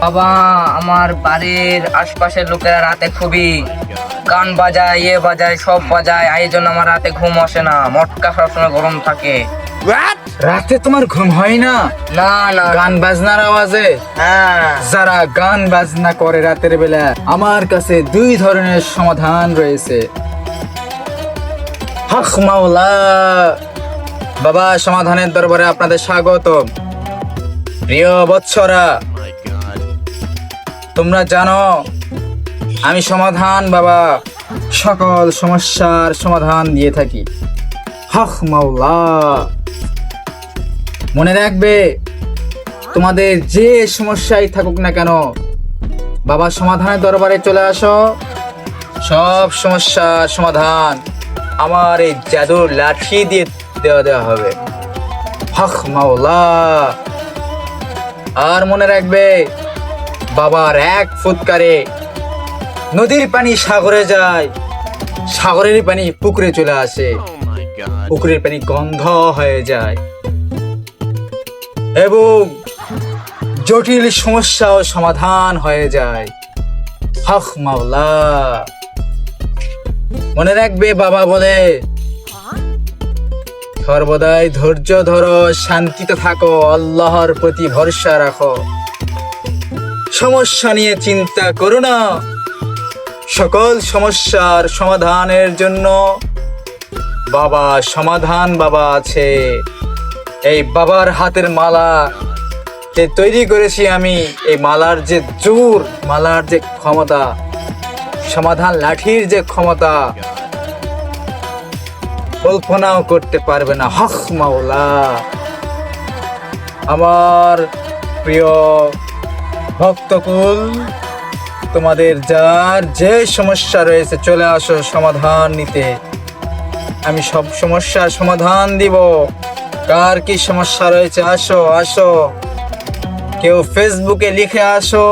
বাবা আমার বাড়ির আশপাশের লোকেরা রাতে খুবই গান বাজায় ইয়ে বাজায় সব বাজায় এই জন্য আমার রাতে ঘুম আসে না। মটকা সবসময় গরম থাকে। রাতে তোমার ঘুম হয় না? না না। গান বাজনার আওয়াজে? হ্যাঁ। যারা গান বাজনা করে রাতের বেলা আমার কাছে দুই ধরনের সমাধান রয়েছে। হক মাওলা। বাবা সমাধানের দরবারে আপনাদের স্বাগত প্রিয় বৎসরা তোমরা জানো, আমি সমাধান, বাবা। সকল সমস্যার সমাধান দিয়ে থাকি। হক মাওলা। মনে রাখবে, তোমাদের যে সমস্যাই থাকুক না কেন, বাবা সমাধানের দরবারে চলে আসো। সব সমস্যার সমাধান আমার এই জাদুর লাঠি দিয়ে দেওয়া দেওয়া হবে। হক মাওলা। আর মনে রাখবে বাবার এক ফুৎকারে নদীর পানি সাগরে যায়। সাগরের পানি পুকুরে চলে আসে। পুকুরের পানি গন্ধ হয়ে যায়। এবং জটিল সমস্যাও সমাধান হয়ে যায়। হক মাওলা। মনে রাখবে বাবা বলে সর্বদাই ধৈর্য ধরো শান্তিতে থাকো আল্লাহর প্রতি ভরসা রাখো। সমস্যা নিয়ে চিন্তা করো না। সকল সমস্যার সমাধানের জন্য বাবা সমাধান বাবা আছে। এই বাবার হাতের মালা যে তৈরি করেছি আমি, এই মালার যে জোর, মালার যে ক্ষমতা, সমাধান লাঠির যে ক্ষমতা, কল্পনাও করতে পারবে না। হক মাওলা। আমার প্রিয় ভক্তকুল তোমাদের যার যে সমস্যা রয়েছে চলে আসো সমাধান নিতে। আমি সব সমস্যার সমাধান দিব। কার কি সমস্যা রয়েছে আসো আসো। কেউ ফেসবুকে লিখে আসো।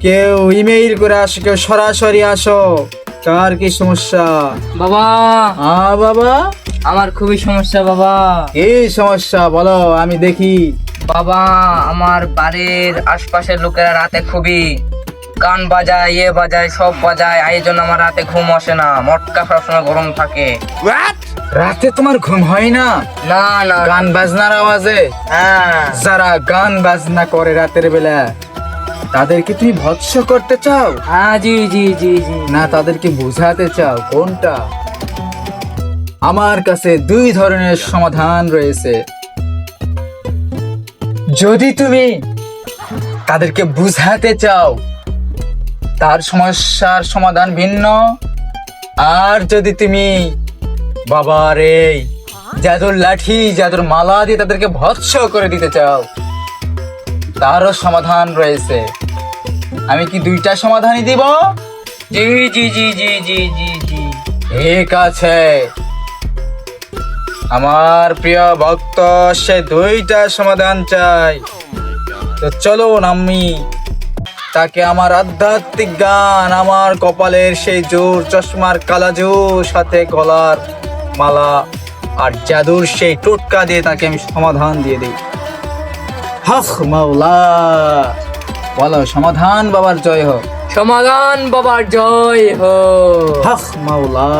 কেউ ইমেইল করে আসো কেউ সরাসরি আসো। কার কি সমস্যা? বাবা! আ বাবা? আমার খুবই সমস্যা বাবা। কি সমস্যা? বলো আমি দেখি। বাবা আমার বাড়ির আশপাশের লোকেরা রাতে খুবই গান বাজায় ইয়ে বাজায় সব বাজায় এই জন্য আমার রাতে ঘুম আসে না। মটকা সবসময় গরম থাকে। রাতে তোমার ঘুম হয় না না না। গান বাজনার আওয়াজে? হ্যাঁ। যারা গান বাজনা করে রাতের বেলা তাদেরকে তুমি ভৎস করতে চাও? হ্যাঁ জি জি জি জি। না তাদেরকে বোঝাতে চাও কোনটা? আমার কাছে দুই ধরনের সমাধান রয়েছে। যদি তুমি তাদেরকে বুঝাতে চাও, তার সমস্যার সমাধান ভিন্ন। আর যদি তুমি বাবার এই জাদুর লাঠি, জাদুর মালা দিয়ে তাদেরকে ভৎস করে দিতে চাও, তারও সমাধান রয়েছে। আমি কি দুইটা সমাধানই দিব? জি জি জি জি জি জি জি। ঠিক আছে। আমার প্রিয় ভক্ত সে দুইটা সমাধান চাই। তো চলো আমি তাকে আমার আধ্যাত্মিক গান আমার কপালের সেই জোর চশমার কালাজু সাথে গলার মালা আর জাদুর সেই টোটকা দিয়ে তাকে আমি সমাধান দিয়ে দিই। হক মাওলা। বলো সমাধান বাবার জয় হোক। সমাধান বাবার জয় হো হক মাওলা।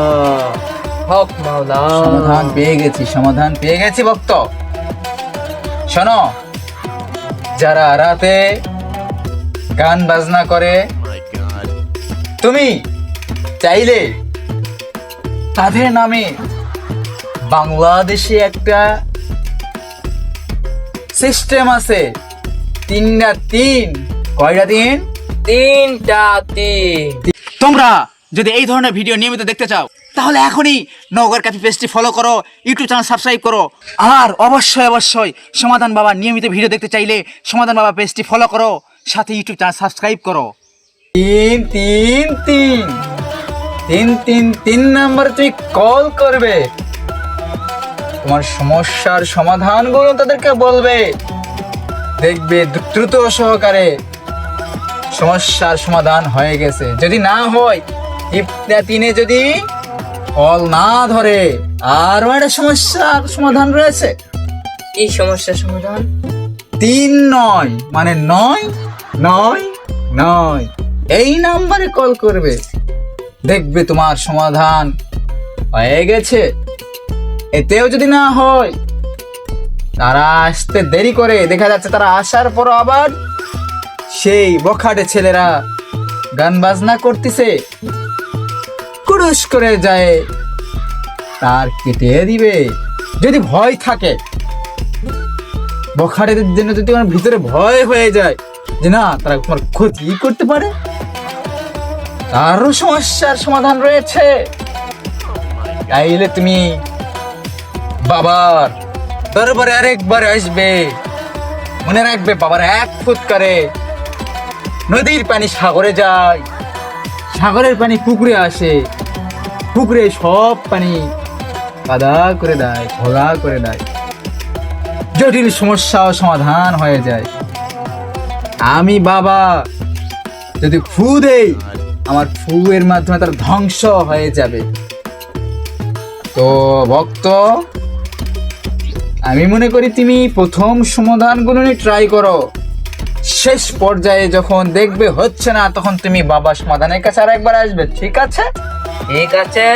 হক মাওলা। সমাধান পেয়ে গেছি সমাধান পেয়ে গেছি ভক্ত। শোনো যারা রাতে গান বাজনা করে তুমি চাইলে তাদের নামে বাংলাদেশে একটা সিস্টেম আছে। তিনটা তিন। কয়টা তিন? তিনটা তিন। তোমরা যদি এই ধরনের ভিডিও নিয়মিত দেখতে চাও তাহলে এখনই নগর ক্যাফে পেজটি ফলো করো ইউটিউব চ্যানেল সাবস্ক্রাইব করো। আর অবশ্যই অবশ্যই সমাধান বাবা নিয়মিত ভিডিও দেখতে চাইলে সমাধান বাবা পেজটি ফলো করো, সাথে ইউটিউব চ্যানেল সাবস্ক্রাইব করো। তিন তিন তিন। তিন তিন তিন নাম্বার তুই কল করবে। তোমার সমস্যার সমাধানগুলো তাদেরকে বলবে। দেখবে দ্রুত সহকারে সমস্যার সমাধান হয়ে গেছে। যদি না হয় তিনে যদি কল না ধরে আরও একটা সমস্যার সমাধান রয়েছে। এই সমস্যার সমাধান? তিন নয় মানে নয় নয় নয়। এই নাম্বারে কল করবে। দেখবে তোমার সমাধান হয়ে গেছে। এতেও যদি না হয় তারা আসতে দেরি করে। দেখা যাচ্ছে তারা আসার পর আবার সেই বখাটে ছেলেরা গান বাজনা করতেছে। কুরুশ করে যায়, তার কেটে দিবে। যদি ভয় থাকে, বখাটেদের জন্য যদি আমার ভিতরে ভয় হয়ে যায়, যে না, তারা তোমার ক্ষতি করতে পারে, তারও সমস্যার সমাধান রয়েছে। তাইলে তুমি বাবার দরবারে আরেকবার আসবে, মনে রাখবে বাবার এক ফুট করে নদীর পানি সাগরে যায়, সাগরের পানি পুকুরে আসে। পুকুরে সব পানি কাদা করে দেয়, ঘোলা করে দেয়। জটিল সমস্যাও সমাধান হয়ে যায়। আমি বাবা, যদি ফু দেই, আমার ফু এর মাধ্যমে তার ধ্বংস হয়ে যাবে। তো ভক্ত, আমি মনে করি তুমি প্রথম সমাধানগুলো নিয়ে ট্রাই করো। শেষ পর্যায়ে যখন দেখবে হচ্ছে না, তখন তুমি বাবা সমাধানের কাছে আর একবার আসবে, ঠিক আছে? ঠিক আছে।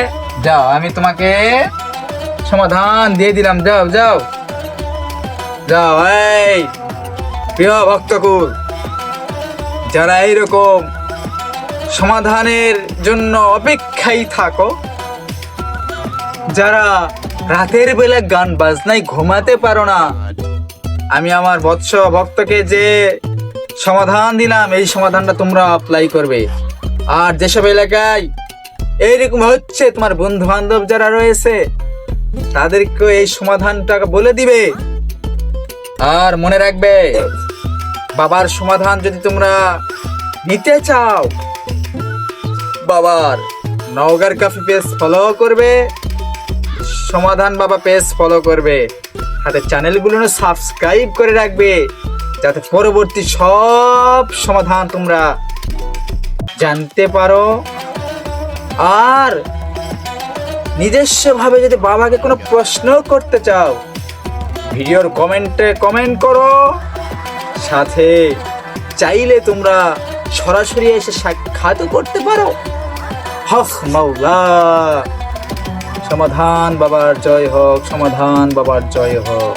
যাও, আমি তোমাকে সমাধান দিয়ে দিলাম। যাও যাও। যাও, এই প্রিয় ভক্তকুল, যারা এইরকম সমাধানের জন্য অপেক্ষায় থাকো, যারা রাতের বেলা গান বাজনায় ঘুমাতে পারো না, আমি আমার বৎস ভক্তকে যে সমাধান দিলাম, এই সমাধানটা তোমরা অ্যাপ্লাই করবে। আর যেসব এলাকায় এইরকম হচ্ছে তোমার বন্ধু বান্ধব যারা রয়েছে তাদেরকে এই সমাধানটা বলে দিবে। আর মনে রাখবে, বাবার সমাধান যদি তোমরা নিতে চাও, বাবার নওগার কাফি পেজ ফলো করবে, সমাধান বাবা পেজ ফলো করবে। সাথে চ্যানেলগুলো সাবস্ক্রাইব করে রাখবে, যাতে পরবর্তী সব সমাধান তোমরা জানতে পারো। আর নিজস্বভাবে যদি বাবাকে কোনো প্রশ্ন করতে চাও, ভিডিওর কমেন্টে কমেন্ট করো। সাথে চাইলে তোমরা সরাসরি এসে সাক্ষাৎও করতে পারো। হক মাওলা। সমাধান বাবার জয় হোক, সমাধান বাবার জয় হোক।